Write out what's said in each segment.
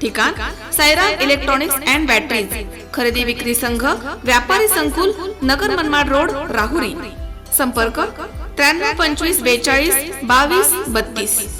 ठिकाण Saira electronics and batteries खरेदी विक्री संघ व्यापारी संकुल नगर मनमाड रोड राहुरी. संपर्क त्र्याण्णव पंचवीस बेचाळीस बावीस बत्तीस.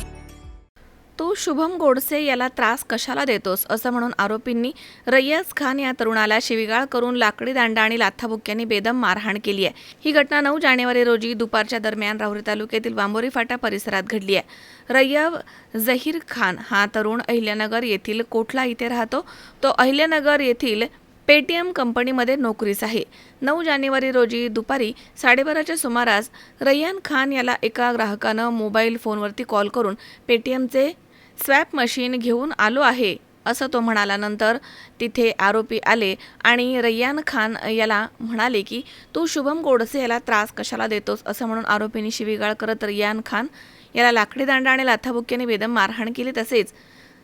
तू शुभम गोडसे याला त्रास कशाला देतोस? असं म्हणून आरोपींनी रय्याज खान या तरुणाला शिविगाळ करून लाकडी दांडा आणि लाथाबुक्क्यांनी बेदम मारहाण केली आहे. ही घटना नऊ जानेवारी रोजी दुपारच्या दरम्यान राहुरी तालुक्यातील बांबोरी फाटा परिसरात घडली आहे. रय्यव जहीर खान हा तरुण अहिल्यानगर येथील कोठला इथे राहतो? तो अहिल्यानगर येथील पेटीएम कंपनीमध्ये नोकरीस आहे. नऊ जानेवारी रोजी दुपारी साडेबाराच्या सुमारास रय्यान खान याला एका ग्राहकानं मोबाईल फोनवरती कॉल करून पेटीएमचे स्वॅप मशीन घेऊन आलो आहे असं तो म्हणाल्यानंतर तिथे आरोपी आले आणि रय्यान खान याला म्हणाले की तू शुभम गोडसे याला त्रास कशाला देतोस? असं म्हणून आरोपींनी शिवीगाळ करत रय्यान खान याला लाकडी दांडा आणि लाथाबुक्याने बेदम मारहाण केली तसेच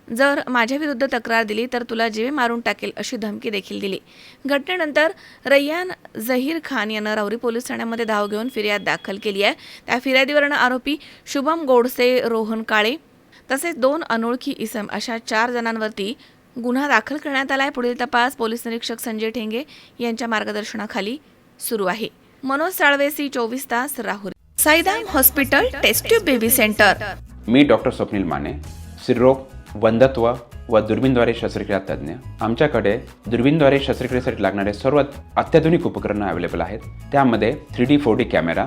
जर माझ्या विरुद्ध तक्रार दिली तर तुला जीवे मारून टाकेल अशी धमकी देखील दिली. घटनेनंतर रय्यान जहीर खान यानं राहुरी पोलीस ठाण्यामध्ये धाव घेऊन फिर्याद दाखल केली आहे. त्या फिर्यादीवरनं आरोपी शुभम गोडसे रोहन काळे तसेच दोन अनोळखी इसम अशा चार जणांवरती गुन्हा दाखल करण्यात आला आहे पुढील तपास पोलीस निरीक्षक संजय ठेंगे यांच्या मार्गदर्शनाखाली सुरू आहे. मनोज साळवेसी चोवीस तास Rahuri Saidham hospital test tube baby centre. मी डॉक्टर स्वप्नील माने स्त्रीरोग वंधत्व व दुर्बीनद्वारे शस्त्रक्रिया तज्ज्ञ. आमच्याकडे दुर्बीनद्वारे शस्त्रक्रियेसाठी लागणारे सर्व अत्याधुनिक उपकरणं अवेलेबल आहेत. त्यामध्ये three D four D camera